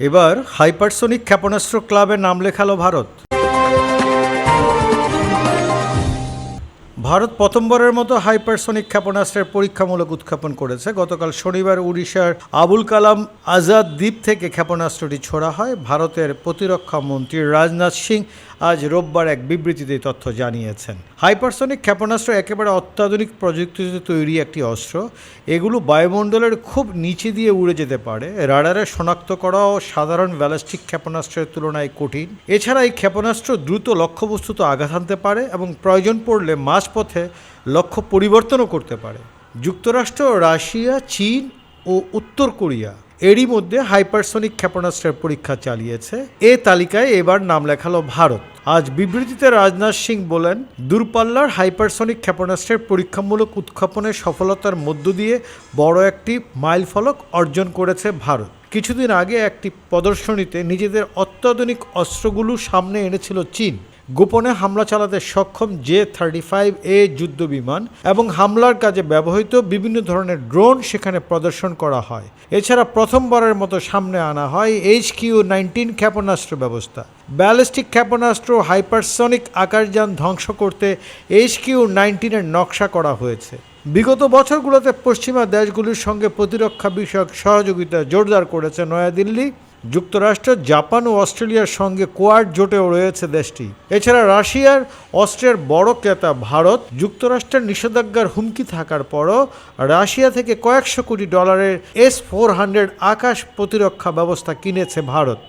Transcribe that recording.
এবার হাইপারসোনিক ক্ষেপণাস্ত্র ক্লাবে নাম লেখালো ভারত। ভারত প্রথমবারের মতো হাইপারসোনিক ক্ষেপণাস্ত্রের পরীক্ষামূলক উৎক্ষেপণ করেছে। গতকাল শনিবার উড়িষ্যার আবুল কালাম আজাদ দ্বীপ থেকে ক্ষেপণাস্ত্রটি ছোড়া হয়। ভারতের প্রতিরক্ষা মন্ত্রী রাজনাথ সিং আজ রোববার এক বিবৃতিতে তথ্য জানিয়েছেন। হাইপারসোনিক ক্ষেপণাস্ত্র একেবারে অত্যাধুনিক প্রযুক্তিতে তৈরি একটি অস্ত্র। এগুলো বায়ুমণ্ডলের খুব নিচে দিয়ে উড়ে যেতে পারে। রাডারে শনাক্ত করা ও সাধারণ ব্যালিস্টিক ক্ষেপণাস্ত্রের তুলনায় কঠিন। এছাড়া এই ক্ষেপণাস্ত্র দ্রুত লক্ষ্যবস্তুতে আঘাত হানতে পারে এবং প্রয়োজন পড়লে মাঝপথে লক্ষ্য পরিবর্তনও করতে পারে। যুক্তরাষ্ট্র, রাশিয়া, চীন ও উত্তর কোরিয়া এরই মধ্যে হাইপারসোনিক ক্ষেপণাস্ত্রের পরীক্ষা চালিয়েছে। এ তালিকায় এবার নাম লেখালো ভারত। আজ বিবৃতিতে রাজনাথ সিং বলেন, দূরপাল্লার হাইপারসনিক ক্ষেপণাস্ত্রের পরীক্ষামূলক উৎক্ষেপণের সফলতার মধ্য দিয়ে বড় একটি মাইলফলক অর্জন করেছে ভারত। কিছুদিন আগে একটি প্রদর্শনীতে নিজেদের অত্যাধুনিক অস্ত্রগুলো সামনে এনেছিল চীন। গোপনে হামলা চালাতে সক্ষম জে থার্টি ফাইভ এ যুদ্ধ বিমান এবং হামলার কাজে ব্যবহৃত বিভিন্ন ধরনের ড্রোন সেখানে প্রদর্শন করা হয়। এছাড়া প্রথমবারের মতো সামনে আনা হয় এইচ কিউ নাইনটিন ক্ষেপণাস্ত্র ব্যবস্থা। ব্যালিস্টিক ক্ষেপণাস্ত্র হাইপারসনিক আকারযান ধ্বংস করতে এইচ কিউ নাইনটিনের নকশা করা হয়েছে। বিগত বছরগুলোতে পশ্চিমা দেশগুলির সঙ্গে প্রতিরক্ষা বিষয়ক সহযোগিতা জোরদার করেছে নয়াদিল্লি। যুক্তরাষ্ট্র, জাপান ও অস্ট্রেলিয়ার সঙ্গে কোয়াড জোটেও রয়েছে দেশটি। এছাড়া রাশিয়ার, অস্ট্রিয়ার বড় ক্রেতা ভারত, যুক্তরাষ্ট্রের নিষেধাজ্ঞার হুমকি থাকার পরও রাশিয়া থেকে কয়েকশো কোটি ডলারের এস ফোর হান্ড্রেড আকাশ প্রতিরক্ষা ব্যবস্থা কিনেছে ভারত।